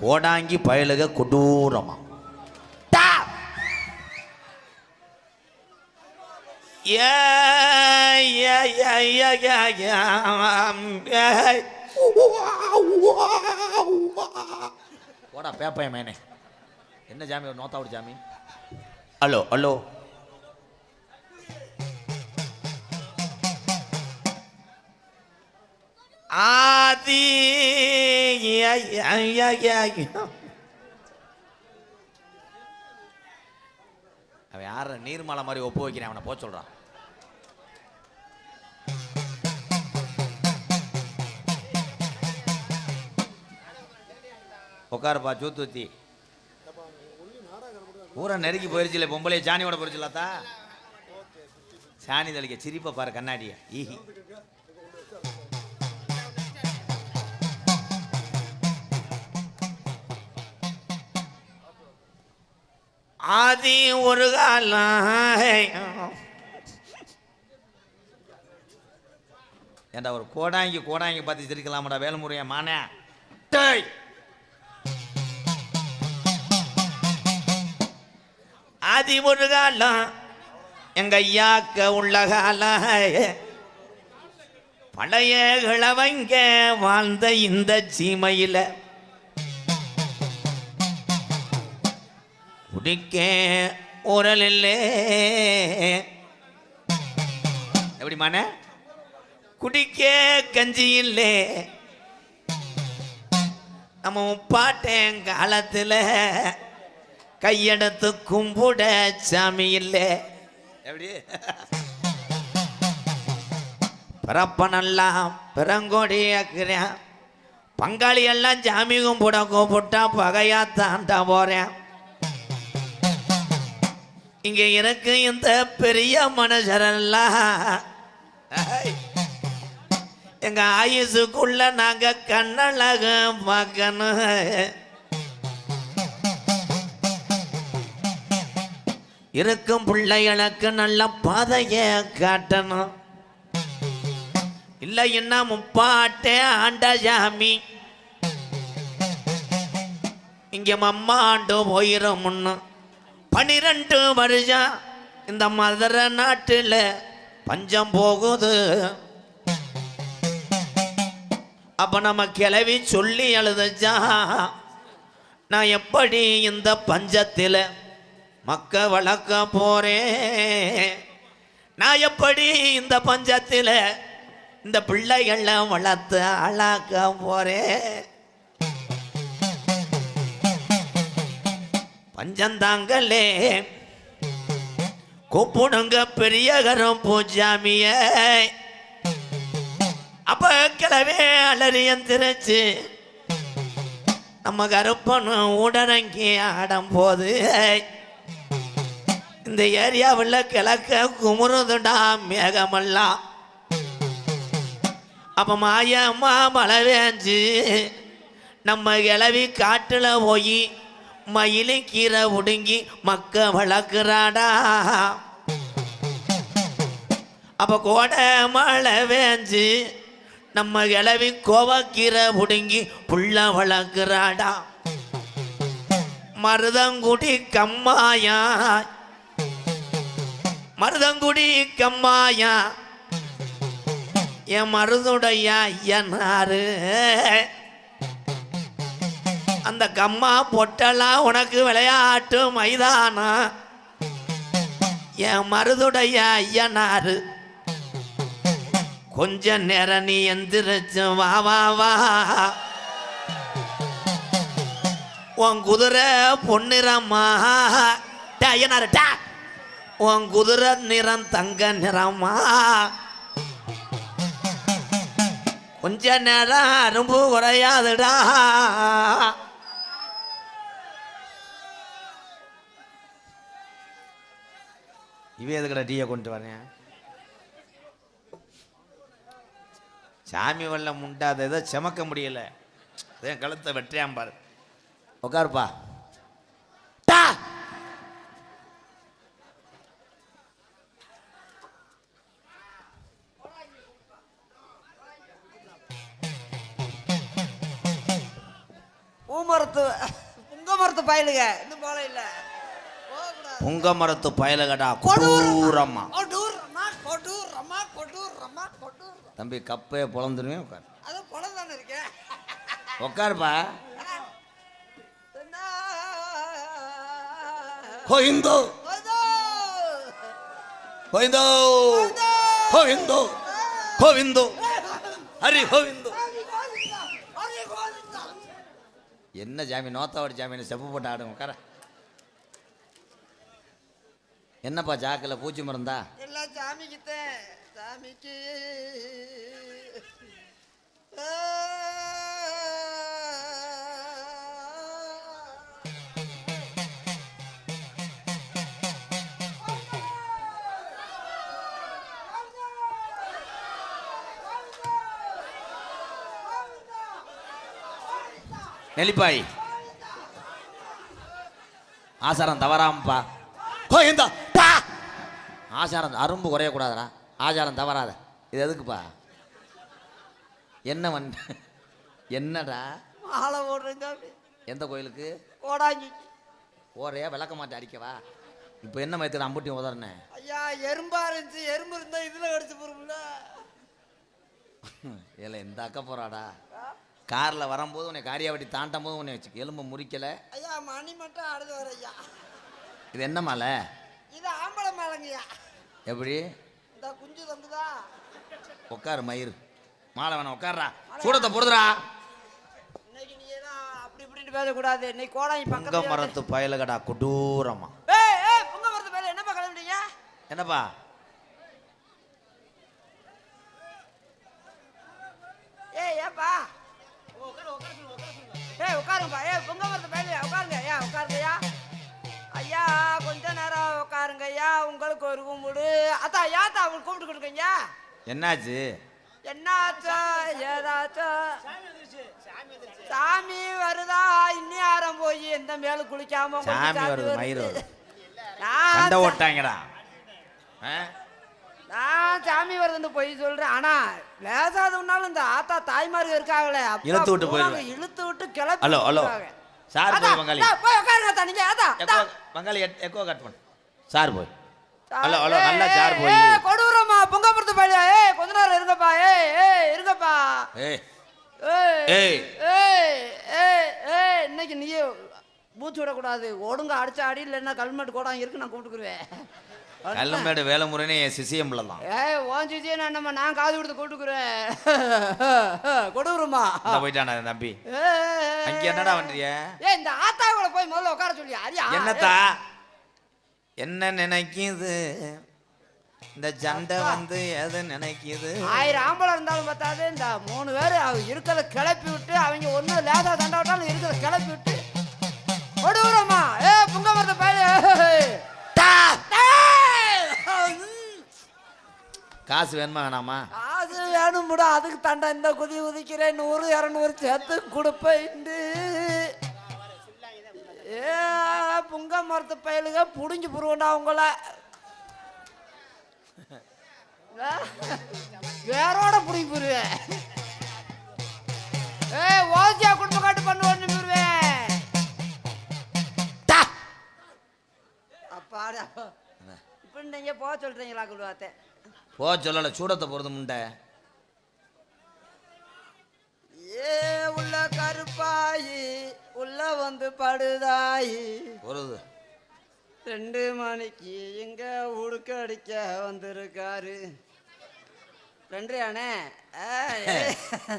கோடாங்கி பயலுக கொடூரமா டா! ஏ, ஏ, ஏ, ஏ, ஏ, ஏ, ஆம், ஏ. போடா பேப்பைய மேனே என்ன ஜாமி நோத்தாவோட ஜாமி ஹலோ ஹலோ ஆதி அவன் யார நீர்மலை மாதிரி ஒப்பு வைக்கிறேன் அவனை போக சொல்றான். உட்காருப்பா சூத்துத்தி ஊரை நெருக்கி போயிருச்சுல பொம்பளைய சாணியோட போயிருச்சுலாத்தா சாணி தெளிக்க சிரிப்பை பாரு கண்ணாடியை. ஈஹி. ஆதி ஒரு காலம். ஏண்டா ஒரு கோடாங்கி கோடாங்கி பார்த்து சிரிக்கலாமாடா வேலுமுறையா மானே. டேய். ஆதி ஒரு காலம். எங்க ஐயாக்க உள்ள காலம். பழைய கிழவங்க வாழ்ந்த இந்த சீமையில் குடிக்க உரல் இல்லே எப்படி மானே குடிக்க கஞ்சி இல்லே நம்ம முப்பாட்டேன் காலத்துல கையெடுத்து கும்பிட சாமி இல்லை எப்படி? பிறப்பனெல்லாம் பிறங்கோடி ஆக்குறேன் பங்காளி எல்லாம் சாமி கும்பிட கூப்பிட்டா பகையா தாண்டா போறேன். இங்க எனக்கு இந்த பெரிய மனுஷரெல்லாம் எங்க ஆயுசுக்குள்ள நாங்க கண்ணழக பார்க்கணும் இருக்கும் பிள்ளைகளுக்கு நல்ல பாதைய காட்டணும். இல்லைன்னா முப்பாட்டே ஆண்ட சாமி இங்க மம்மாண்டு போயிரும் முன்னு பனிரெண்டு வருஷம் இந்த மதுரை நாட்டில் பஞ்சம் போகுது. அப்போ நம்ம கிளவி சொல்லி எழுதுச்சா நான் எப்படி இந்த பஞ்சத்தில் மக்க வளர்க்க போகிறேன் நான் எப்படி இந்த பஞ்சத்தில் இந்த பிள்ளைகளை வளர்த்து அழாக்க போகிறேன் பஞ்சந்தாங்களே. கூப்பிடுங்க பெரியகரம் பூஜாமிய. அப்ப கிளவே அலறியம் திரைச்சு நம்ம கருப்பனும் உடனங்கி ஆடும் போது. இந்த ஏரியாவில் கிழக்க குமுறுதுடா மேகமெல்லாம் அப்ப மாயம்மா மழை வேஞ்சு நம்ம கிளவி காட்டுல போய் மயிலி கீரை ஒடுங்கி மக்க வளர்க்குறாடா. அப்ப கோடை மழை வேஞ்சு நம்ம கிளவி கோவக்கீரை ஒடுங்கி புள்ள வளர்க்குறாடா. மருதங்குடி கம்மாயா. மருதங்குடி கம்மாயா. என் மருதுடையா ஐயனாரு. அந்த கம்மா பொட்டெல்லாம் உனக்கு விளையாட்டு மைதானம் என் மருதுடைய ஐயனாரு. கொஞ்ச நேரம் நீ எந்திரிச்சு வா வா வா. உன் குதிரை பொன்னிறமா? டே ஐயனாரு டா. உன் குதிரை நிறம் தங்க நிறமா? கொஞ்ச நேரம் அரும்பு குறையாதுடா இவன் எதுக்கடா டீயை கொண்டு வரேன்? சாமி வெள்ளம் உண்டாத ஏதோ செமக்க முடியல. என் கழுத்தை வெற்றியாம் பாரு. உட்காருப்பா. டா! பூமர மரத்து புங்க மரத்து பயலுங்க இன்னும் போல இல்ல போகக்கூடாது. புங்க மரத்து பயலகடா கொடூரமா. கொடூரமா. கொடூரமா கொடூரமா கொடூரமா கொடூரம். தம்பி கப்பே பொழந்துருவேன் உட்கார். உட்காருப்பா. கோவிந்தோ கோவிந்தோ கோவிந்தோ கோவிந்தோ. ஹரி கோவிந்தோ. என்ன ஜாமீன் நோத்தாவோட ஜாமீன் செப்பு போட்டு ஆடுங்க உட்கார. என்னப்பா ஜாக்கில் பூச்சி மருந்தா? எல்லாம் சாமிக்குத்தே சாமிக்கு. நெல்லிப்பாய். ஆசாரம் தவறாமப்பா. கோயந்தா ஆசாரம் அரும்பு குறையக்கூடாதுடா. ஆசாரம் தவறாத. இது எதுக்குப்பா? என்ன வன் என்னடா? மாலை போடுறேங்க எந்த கோயிலுக்கு? கோடாங்கி ஓரையா விளக்க மாட்டேன் அடிக்கவா? இப்போ என்ன மயத்தில் அம்புட்டி உதறனே? ஐயா எறும்பா இருந்துச்சு. எறும்பு இருந்தா இதுல கடிச்சு போரும்ல ஏல இந்த அக்க போறாடா. காரில் வரும்போது உன்னை காரியாவட்டி தாண்டும் போது உன்னை வச்சு எலும்பு முறிக்கலை. ஐயா மணி மட்டும் ஆடுது வர ஐயா. இது என்ன மாலை? இது ஆம்பளை மேலங்கய்யா. எப்படி? இந்த குஞ்சு தங்குதா உட்காரு மயிர் மாலை வேணாம் உட்காருடா சூடத்தை பொறுதுடா இன்னைக்கு நீ தான் அப்படி இப்படின்னு பேசக்கூடாது. இன்னைக்கு கோடாங்கி புங்க மரத்து பயலகடா கொடூரமா. ஏய் ஏய் புங்க மரத்து பேர் என்னப்பா கிளம்பிட்டீங்க என்னப்பா? அவங்களுக்கு கூப்பிட்டு என்னாச்சு? என்னாச்சோ? ஏதாச்சோ? சாமி வருதா? இன்னியாரம் போய் எந்த மேல குளிக்காம உங்களுக்கு சாமி வருது, மயிர் வருது. சண்டை ஓட்டாங்கடா? நான் சாமி வருதுன்னு போய் சொல்றேன். ஆனா லேசாதவனாலும் இந்த ஆத்தா தாய்மார்கள் இருக்காங்களே. இழுத்து விட்டு போயிடுவேன். இழுத்து விட்டு கிளப்பி ஹலோ, ஹலோ. சார் போய் பங்காளி. போய் உட்காருங்க அத்தா. எக்கோ பங்காளி எக்கோ கட் பண்ணு. சார் போய். ஹலோ ஹலோ நல்லா சார் போய். பொங்கப்படுத்து பையா ஏய் கொஞ்ச நேரம் இருங்கப்பா. ஏய் ஏய் இருங்கப்பா. இன்னைக்கு நீ மூச்சு விடக்கூடாது. ஒழுங்கா அடிச்ச அடி இல்லைன்னா கல்மெட்டு கூட இருக்கு நான் கூப்பிட்டுக்குருவேன். கல்லம்பேடு வேலைமுறைன்னு என் சிசிஎம்ல தான். ஏய் ஓன் சிச்சி நான் நம்ம நான் காது கொடுத்து கூப்பிட்டுக்குறேன். கொடூரமா இந்த போயிட்டானா என் தம்பி. அங்க என்னடா பண்றிய? ஏய் இந்த ஆத்தாவுல போய் முதல்ல உட்கார சொல்லி. அரியா என்னத்தா? என்ன நினைக்குது? இந்த சண்டை வந்து எது நினைக்குது? ஆயிரம் ஆம்பளை இருந்தாலும் பார்த்தாது இந்த மூணு பேர் இருக்கிறத கிளப்பி விட்டு அவங்க ஒண்ணு லேசா சண்டை விட்டாலும் இருக்கிறத கிளப்பி விட்டு கொடூரமா. ஏ புங்க மரத்த பையன் காசு வேணுமா வேணாமா? அது வேணும்டா. அதுக்கு தண்டை இந்த குதி குதிக்கிறேன் நூறு இரநூறு சேர்த்து கொடுப்பேன். ஏ புங்க மரத்து பயலுக புடிஞ்சு புருவண்டா உங்கள. வேரோட புடிங்கி போருவேன் ஏ ஓசியா குடும்ப காட்டு பண்ணு ஒண்ணு போருவேன் அப்பாடா இப்ப நீங்க போக சொல்றீங்களா குடுவாத்தே? போ சொல்லல சூடத்தை போறது முண்டை. ஏ உள்ள கருப்பாயி உள்ள வந்து படுதாயி. வருது ரெண்டு மணிக்கு இங்க உடுக்க அடிக்க வந்திருக்காரு. ரெண்டரையானே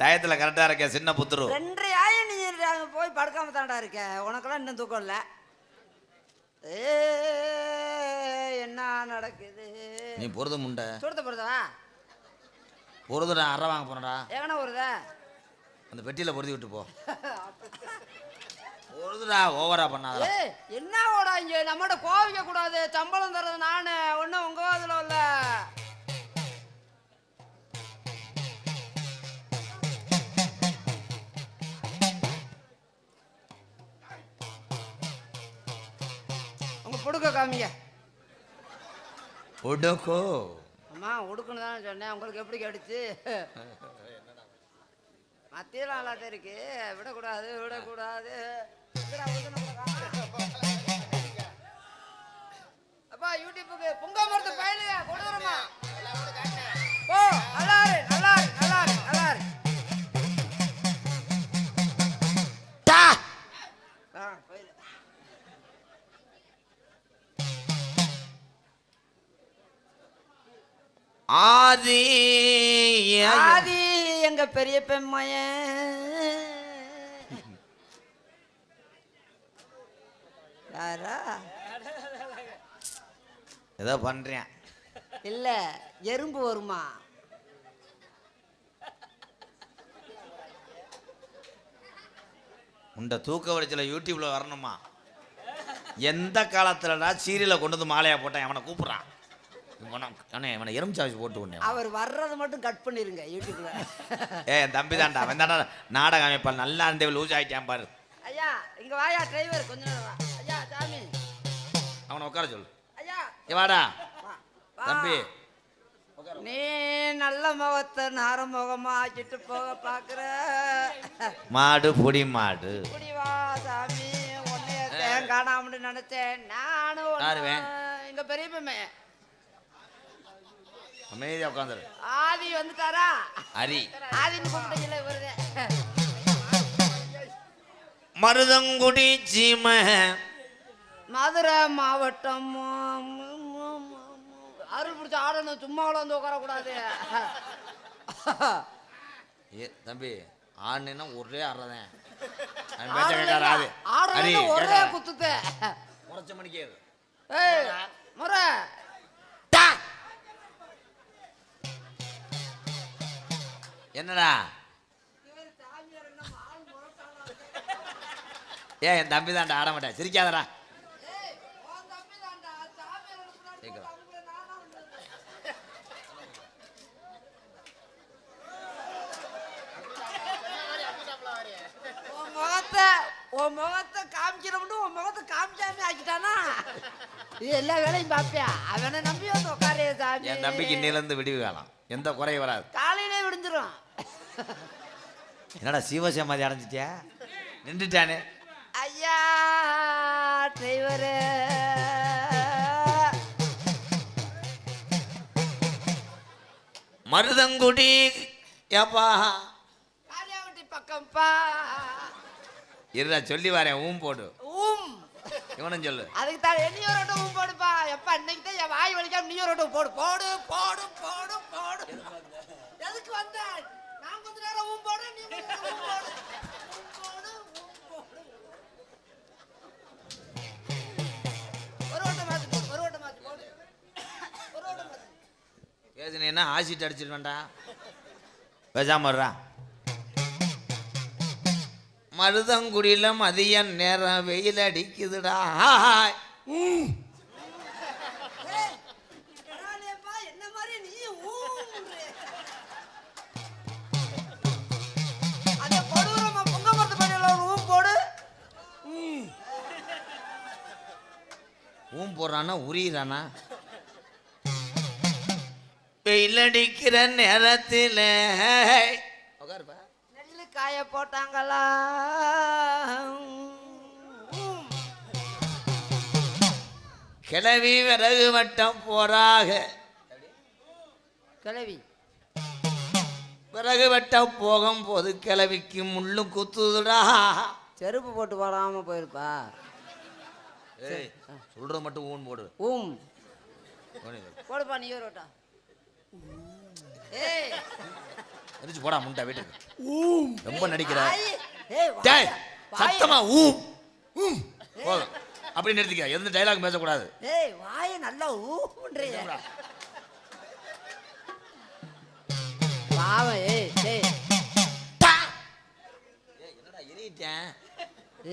டயத்துல கரெக்டா இருக்க சின்ன புத்துரு. ரெண்டரையாய நீ அங்க போய் படுக்காம தாண்டா இருக்க. உனக்கெல்லாம் இன்னும் தூக்கம் இல்லை. ஏ என்ன நடக்குது? நீ பொறுது முண்டை. சுடுத்த போறதா பொறுதுடா அற வாங்க போனடா எங்கன வருதா அந்த பெட்டியில பொருதி விட்டு போ. பொறுதுடா ஓவரா பண்ணாதடா. ஏய் என்ன ஓடா இங்க? நம்மகிட்ட கோவிக்க கூடாது. சம்பளம் தர்றது நானு. ஒன்னும் உங்க இதுல இல்ல. உங்க புடுக்க காமிங்க. உடுக்கோ அம்மா உடுக்குன்னு தானே சொன்னேன். உங்களுக்கு எப்படி கேட்டுச்சு மத்தியில் நல்லாத்தான் இருக்கு. விடக்கூடாது விடக்கூடாது. அப்பா யூடியூப்புக்கு பொங்க மரத்து ஓ நல்லா இரு நல்லா இரு நல்லா இரு நல்லா இரு டா ஆ, பயலு. ஆதி ஆதி எங்க பெரிய பெண்மையன் யாரா? ஏதோ பண்றேன். இல்ல எறும்பு வருமா? உண்ட தூக்க வடிச்சல யூடியூப்ல வரணுமா? எந்த காலத்துலடா சீரியலை கொண்டு வந்து மாலையா போட்டான்? அவனை கூப்பிடுறான். அண்ணே, இவனை எறும்பு போட்டு உடனே அவர் வர்றது மட்டும் கட் பண்ணிருங்க யூடியூப்ல. ஏ என் தம்பி தான்டா. அவன் தான்டா நாடகம் அமைப்பான் நல்லா இருந்தே லூஸ் ஆயிட்டான் பாரு. ஐயா இங்க வாயா டிரைவர் கொஞ்ச நேரம் அவனை உட்கார சொல்லு. வாடா. தம்பி. நீ நல்ல முகத்தை நார முகமா ஆக்கிட்டு போக பாக்குற. மாடு பொடி மாடு. இப்படி வா சாமி. தேன் காணாமனு நினைச்சேன். நானும்? எங்க பெரிய பெண்மை அமைதியா உட்காந்துரு. ஆதி வந்துட்டாரா? ஹரி. ஆதின்னு கூப்பிட்டீங்களா இவருதே. மருதங்குடி சீம. மதுரை மாவட்டம். அருள் பிடிச்ச ஆடணும் சும்மா வந்து உட்காரக்கூடாது. ஏ தம்பி ஆடுனா ஒரே அறதேன் அவன் பேச்ச கேட்காத ஆடு. ஹரி ஆடணும் ஒரே. குத்துத்தே முறைச்ச மணிக்கு ஏய் முறை. என்னடா? ஏன் என் தம்பி தான்டா ஆட மாட்டேன். சிரிக்காதடா கேட்குறேன் உன் முகத்தை உன் முகத்தை காமிக்கிறோம்னு உன் முகத்தை காமிச்சாமி ஆக்கிட்டானா இது எல்லா வேலையும் பாப்பியா? அவனை நம்பி வந்து உட்காரு சாமி. என் தம்பிக்கு இன்னிலேருந்து விடிவு காலம். எந்த குறையும் வராது. காலையிலே விடிஞ்சிரும். என்னடா சீவசமாதி அடைஞ்சிட்டியா? நின்றுட்டானே. ஐயா டிரைவரு மருதங்குடி ஏப்பா? காரியாவட்டி பக்கம்ப்பா. இருடா சொல்லி வரேன் ஊம் போடு. இவனும் சொல்லு. அதுக்கு தான் நீ ஒரு வட்டம் ஊம் போடுப்பா. எப்ப இன்னைக்கு தான் என் வாய் வலிக்காம நீ ஒரு வட்டம் போடு. போடு போடு போடு போடு. எதுக்கு வந்த? நான் கொஞ்ச நேரம் ஊம் போடு நீ போடு. ஊம் போடு ஊம் போடு. ஒரு மருதங்குடியில மதிய நேரம் வெயில் அடிக்குதுடா அந்த ஊம் போடு ஊம் போடுறானா உரியிறானா? வெயில் அடிக்கிற நேரத்தில் காய போட்டாங்களா. கிளவி விறகு வட்டம் போறாக. கிளவி. விறகு வெட்டம் போகும்போது கிளவிக்கு முள்ளு குத்துதுடா. செருப்பு போட்டு போடாம போயிருப்பா. சொல்றது மட்டும் ஊன் போடு. ஊம். போடுப்பா நீ ஒரு ஏய். எரிச்சு போடா முண்டா வீட்டுக்கு. ரொம்ப நடிக்கிற. டேய். சத்தமா ஊ ஊம். போதும். அப்படி நிறுத்திக்க எந்த டைலாக் பேசக்கூடாது. ஏய் வாயை நல்லா ஊன்றீங்க பாவம் ஏய் டேய் என்னடா எரியிட்டேன்?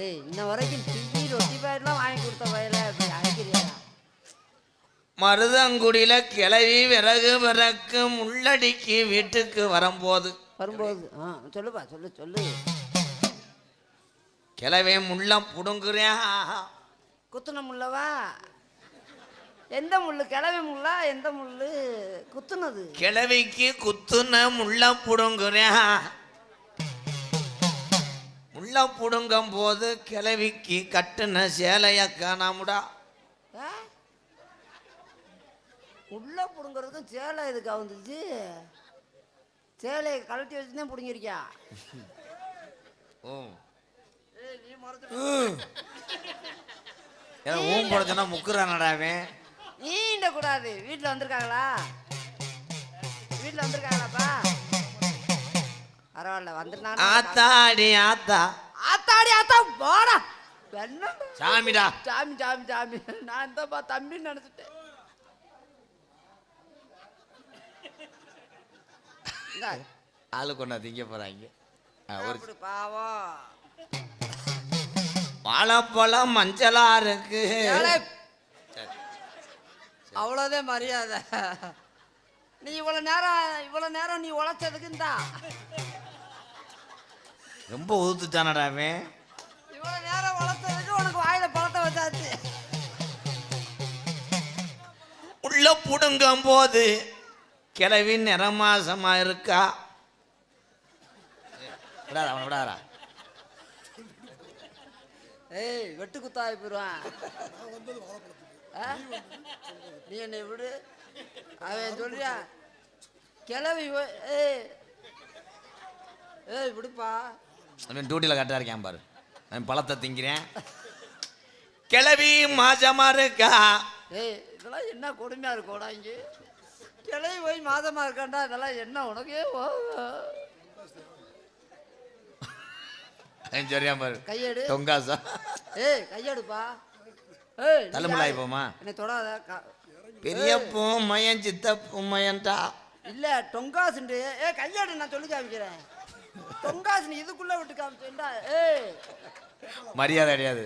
ஏய் இன்ன வரைக்கும் டிவி ரொட்டி பேர்லாம் வாங்கி கொடுத்த வயல. இப்படி அழைக்கிறியா மருதங்குடியில கிளவி விறகு விறக்கு முள்ளடிக்கு வீட்டுக்கு வரும்போது. வரும்போது ஆ சொல்லுப்பா சொல்லு சொல்லு. கிளவே முள்ளம் புடுங்குறேன் குத்துன முள்ளவா? எந்த முள்ளு? கிளவி முள்ளா? எந்த முள்ளு? குத்துனது. கிளவிக்கு குத்துன முள்ளம் புடுங்குறேன் முள்ள உள்ள புடுங்கும் போது கிளவிக்கு கட்டுன சேலைய காணாமுடா ஆ? உள்ள புடுங்கிறதுக்கும் சேலை எதுக்கு வந்துச்சு சேலையை கழட்டி வச்சு தான் பிடுங்கிருக்கியா ஓ ஏய் நீ மறந்து ஏன்னா ஊம் போட முக்குறானடா அவன்? நீண்ட கூடாது. வீட்டில் வந்திருக்காங்களா? வீட்டில் வந்திருக்காங்களாப்பா? பரவாயில்ல வந்துருந்தாங்க ஆத்தாடி ஆத்தா ஆத்தாடி ஆத்தா போடா என்ன சாமிடா. சாமி சாமி சாமி. நான் இந்தப்பா தம்பின்னு நினைச்சிட்டேன். ஆளு கொண்டா திங்க போறாங்க. ஒரு பாவம். வாழைப்பழம் மஞ்சளா இருக்கு. அவ்வளோதான் மரியாதை. நீ இவ்வளோ நேரம் இவ்வளோ நேரம் நீ உழைச்சதுக்கு இந்தா. ரொம்ப உதுத்துட்டானடா அவன். இவ்வளோ நேரம் உழைச்சதுக்கு உனக்கு வாயில பழத்தை வச்சாச்சு. உள்ள புடுங்கும் போது கிளவி நிறமாசமா இருக்கா? விடாத அவனை விடாதா. ஏய் வெட்டு குத்தாய் போயிடுவான்? நீ என்னை விடு. அவன் சொல்றியா? கிளவி ஏய். ஏய் விடுப்பா. அவன் டியூட்டியில் கரெக்டாக இருக்கேன் பாரு. அவன் பழத்தை திங்கிறேன். கிளவி மாசமா இருக்கா? ஏய் இதெல்லாம் என்ன கொடுமையா இருக்கோடா இங்கே? கிளவி போய் மாதமா இருக்காண்டா இதெல்லாம் என்ன உனக்கே சரியா பாரு. கையெடு. தொங்காசா? ஏய் கையெடுப்பா. ஏய் தலைமுலாய்? போமா? என்னை தொடாத பெரியப்பூ மயன் சித்தப்பூ மயன்டா. இல்ல டொங்காசுண்டு ஏ கையாடு நான் சொல்லி காமிக்கிறேன். டொங்காசு நீ இதுக்குள்ள விட்டு காமிச்சேன்டா. ஏய். மரியாதை கிடையாது.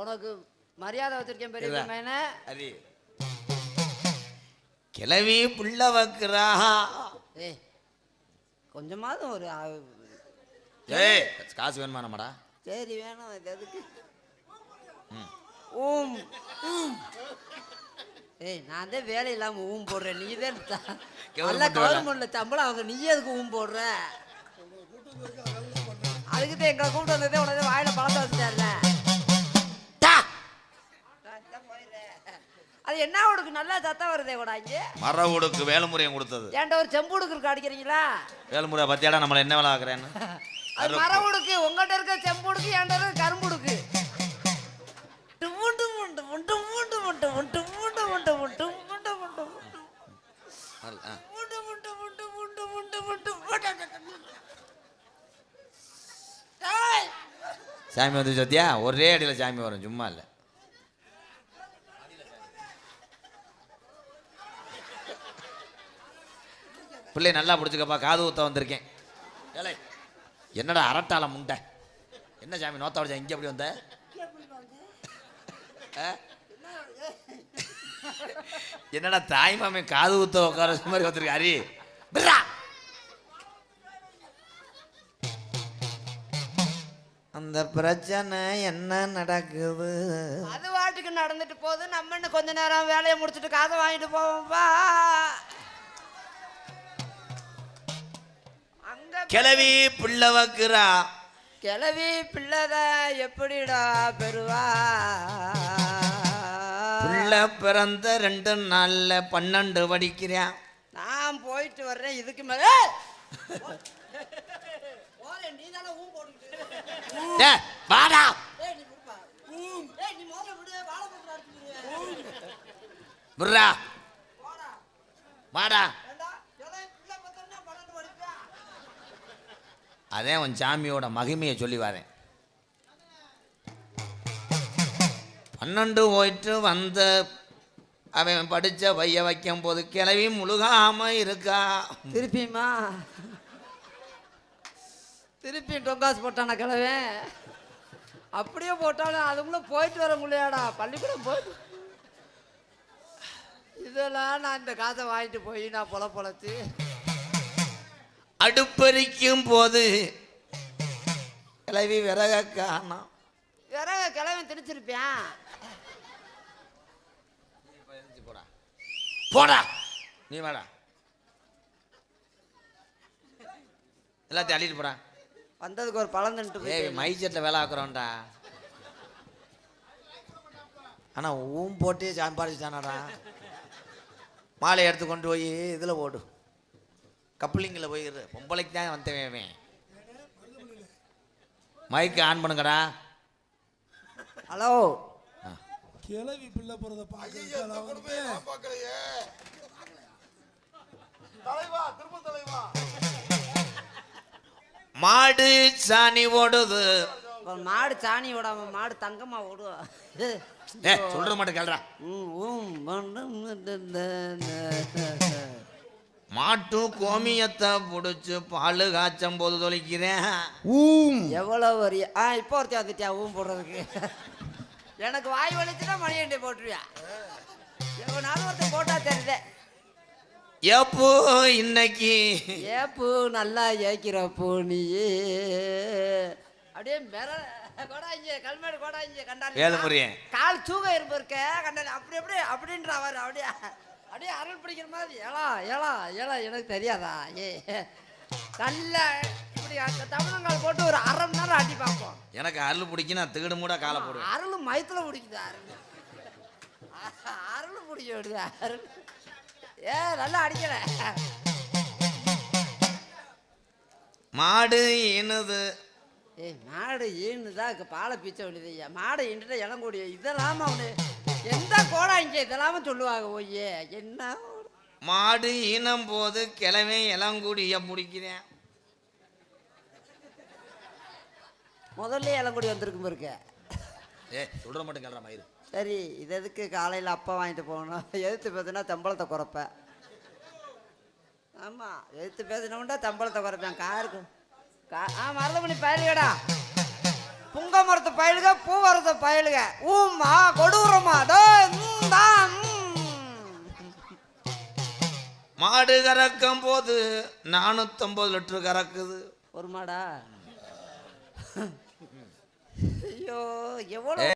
உனக்கு மரியாதை வச்சிருக்கேன் பெரிய இதா. கிளவி புள்ள வைக்கிறா. ஏய் கொஞ்சமாவது ஒரு ஏய் காசு வேணுமா நம்மடா? சரி வேணும் இது எதுக்கு. ஊம் ஊம். ஏய் நான் தான் வேலை இல்லாம ஊம் போடுறேன். நீ தான் நல்ல. கவர்மெண்ட்ல சம்பளம் அவங்க நீ எதுக்கு ஊம் போடுற? அதுக்கு தான் எங்களை கூப்பிட்டு வந்ததே உனக்கு வாயில பழத்தை வச்சுட்டார்ல. அது என்ன உடுக்கு நல்லா சத்தம் வருதே கூடாங்க மர உடுக்கு வேலுமுறையும் கொடுத்தது ஏன்டா ஒரு செம்பு உடுக்கு இருக்கு அடிக்கிறீங்களா வேலுமுறை பத்தியாடா நம்மள என்ன வேலை ஆக்குறேன்னு அது மர உடுக்கு உங்கள்கிட்ட இருக்க செம்பு உடுக்கு என்கிட்ட இருக்க கரும்பு உடுக்கு சாமி வந்து சத்தியா ஒரே அடியில் சாமி வரும் சும்மா இல்லை பிள்ளை நல்லா பிடிச்சிக்கப்பா காது ஊத்த வந்திருக்கேன். ஏலே என்னடா அரட்டால முண்டை? என்ன சாமி நோத்த வச்சா இங்கே எப்படி வந்த? என்னடா தாய் மாமே காது ஊத்த உட்கார மாதிரி வந்திருக்க ஹரி பிர்ரா. அந்த பிரச்சனை என்ன நடக்குது? அது வாட்டுக்கு நடந்துட்டு போகுது. நம்ம இன்னும் கொஞ்ச நேரம் வேலையை முடிச்சுட்டு காதை வாங்கிட்டு போவோம்பா கிளவி பிள்ளை வைக்கிறா. கிளவி பிள்ளத எப்படிடா பெறுவா? பிள்ளை பிறந்த ரெண்டு நாள்ல பன்னெண்டு படிக்கிறேன் நான் போயிட்டு வர்றேன் இதுக்கு மேல. வாடா. முதல்ல விடு, வாழைப்பழத்தை அறுத்துக்கிறியே. புர்ரா போடா. வாடா ஏண்டா, கிளவி பிள்ளை பெத்தோம்னா பன்னெண்டு படிப்பா. அதே உன் சாமியோட மகிமையை சொல்லி வரேன். பன்னெண்டு போயிட்டு வந்த அவன் படித்த பைய வைக்கும் போது கிளவி முழுகாம இருக்கா. திருப்பியுமா? திருப்பி டொங்காஸ் போட்டானா கிழவன் அப்படியே போட்டாலும் அதுங்களும் போயிட்டு வர முடியாடா. பள்ளிக்கூடம் போயிட்டு இதெல்லாம் நான் இந்த காசை வாங்கிட்டு போய் நான் பொல பொழச்சு அடுப்பெரிக்கும் போது கிளவி விறக காணோம். வேற கிழவன் திணிச்சிருப்பேன் போடா. போடா நீ வாடா. எல்லாத்தையும் அள்ளிட்டு போடா. வந்ததுக்கு ஒரு பழம் தின்ட்டு ஏய் போய் மை செட்டில் வேலை ஆக்குறோம்டா ஆனால் ஊம் போட்டே சம்பாதிச்சானடா மாலை எடுத்து கொண்டு போய் இதில் போடு. கப்ளிங்கில் போய் இரு. பொம்பளைக்கு தான் வந்தவன். மைக்கு ஆன் பண்ணுங்கடா. ஹலோ. கிளவி பிள்ளை போறத பார்க்க மாடு சாணி ஓடுது. மாடு சாணி விடாம மாடு தங்கமா ஓடுவோம் ஏ சொல்ற மட்டும் கேள்றா. மாட்டு கோமியத்தை பிடிச்சி பால் காய்ச்சும் போது தொலைக்கிறேன் ஊம். எவ்வளவு வரி ஆ இப்போ ஒருத்தி வந்துட்டியா ஊம் போடுறதுக்கு. எனக்கு வாய் வலிச்சுன்னா மணியண்டி போட்டுருவியா? எவனாலும் ஒருத்தன் போட்டா தெரியுதே. எப்போ இன்னைக்கு? ஏப்பு நல்லா ஏக்கிறப்போ நீ அப்படியே மெர கொடாங்க கல்மேடு கொடாங்க கண்டாலே வேலுமுருகன். கால் தூக இருப்பு இருக்க கண்டாலே. அப்படி அப்படி அப்படின்ற அவர் அப்படியே. அப்படியே அருள் பிடிக்கிற மாதிரி ஏலா ஏலா ஏலா எனக்கு தெரியாதா? ஏ நல்ல இப்படி அந்த தமிழங்கால் போட்டு ஒரு அரை மணி நேரம் அடி பார்ப்போம். எனக்கு அருள் பிடிக்கும் நான் திகடு மூட காலை போடுவேன். அருள் மயத்துல பிடிக்குது அருள். அருள் பிடிக்க விடுது அருள். ஏ நல்லா அடிக்கல. மாடு இனுது ஏய் மாடு ஈனுதான் இங்க பாலை பீச்ச வேண்டியது மாடு ஈண்டுட்டா இளங்கூடிய இதெல்லாம் அவனு எந்த கோடா இங்க இதெல்லாம சொல்லுவாங்க ஓய்யே என்ன மாடு ஈனம் போது கிழமை இளங்குடிய பிடிக்கிறேன் முதல்ல இளங்குடி வந்திருக்கும் இருக்க ஏ சொல்ற மட்டும் கேள்ற மயிறு. சரி இது எதுக்கு காலையில் அப்பா வாங்கிட்டு போகணும்? எதிர்த்து பேசுனா தம்பளத்தை குறைப்ப ஆமாம் எதிர்த்து பேசினோம்டா தம்பளத்தை குறைப்பேன். காருக்கு ஆ மருதமணி பயலுகடா. புங்க மரத்து பயலுக பூ மரத்து பயலுக. ஊம்மா கொடூரமா மாடு கறக்கும் போது நானூத்தம்பது லிட்டர் கறக்குது. ஒரு மாடா. ஐயோ எவ்வளோ